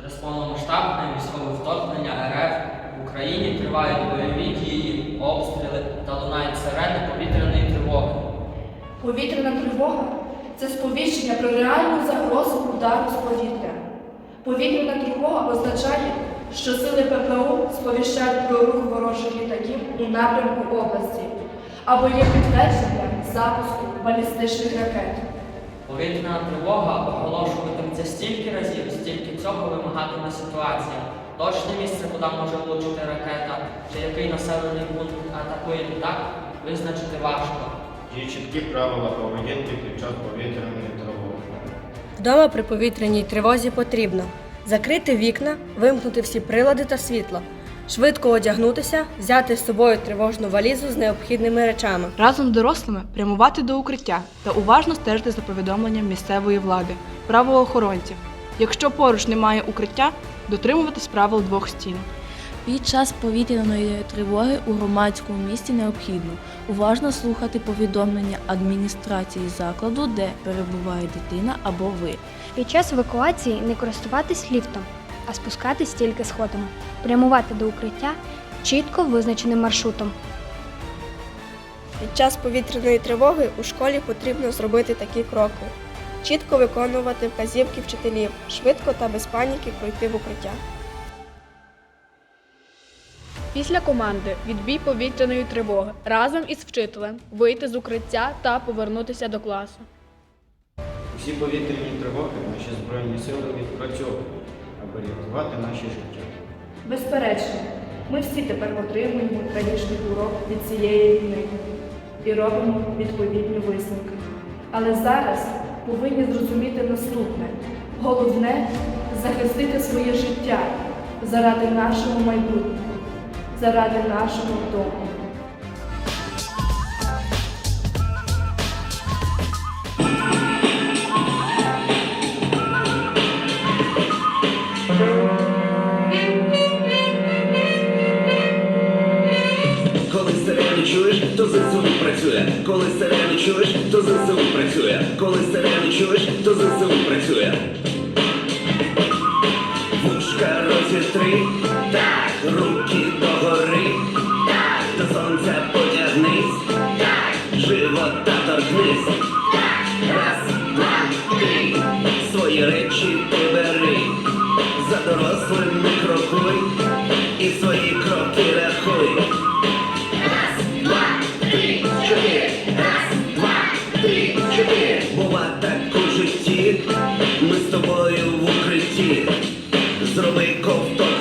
Через повномасштабне військове вторгнення РФ в Україні тривають бойові дії, обстріли та лунають сирени повітряної тривоги. Повітряна тривога це сповіщення про реальну загрозу удару з повітря. Повітряна тривога означає, що сили ППО сповіщають про рух ворожих літаків у напрямку області або є підтвердження запуску балістичних ракет. Повітряна тривога оголошуватиметься стільки цього вимагатиме ситуація. Точне місце, куди може влучити ракета, чи який населений пункт атакує літак, визначити важко. Є чіткі правила поведінки під час повітряної тривоги. Вдома при повітряній тривозі потрібно закрити вікна, вимкнути всі прилади та світло, швидко одягнутися, взяти з собою тривожну валізу з необхідними речами. Разом з дорослими прямувати до укриття та уважно стежити за повідомленням місцевої влади, правоохоронців. Якщо поруч немає укриття, дотримуватись правил двох стін. Під час повітряної тривоги у громадському місті необхідно уважно слухати повідомлення адміністрації закладу, де перебуває дитина або ви. Під час евакуації не користуватись ліфтом, а спускатись тільки сходами, прямувати до укриття чітко визначеним маршрутом. Під час повітряної тривоги у школі потрібно зробити такі кроки: чітко виконувати вказівки вчителів, швидко та без паніки пройти в укриття. Після команди відбій повітряної тривоги разом із вчителем вийти з укриття та повернутися до класу. Усі повітряні тривоги наші збройні сили відпрацьовують, аби рятувати наші життя. Безперечно, ми всі тепер отримуємо трагічний урок від цієї війни і робимо відповідні висновки. Але зараз повинні зрозуміти наступне: головне захистити своє життя заради нашого майбутнього, заради нашого дому. Чуєш, то ЗСУ працює. Коли сирену чуєш, то ЗСУ працює. Коли сирену чуєш, то ЗСУ працює. Вушка розітри, так, руки догори, так, до сонця потягнись, так, живота торкнись, так, раз, два, три, свої речі ти бери, за дорослим не крокуй, і свої Бува так у житті. Ми з тобою в укритті. Зроби ковток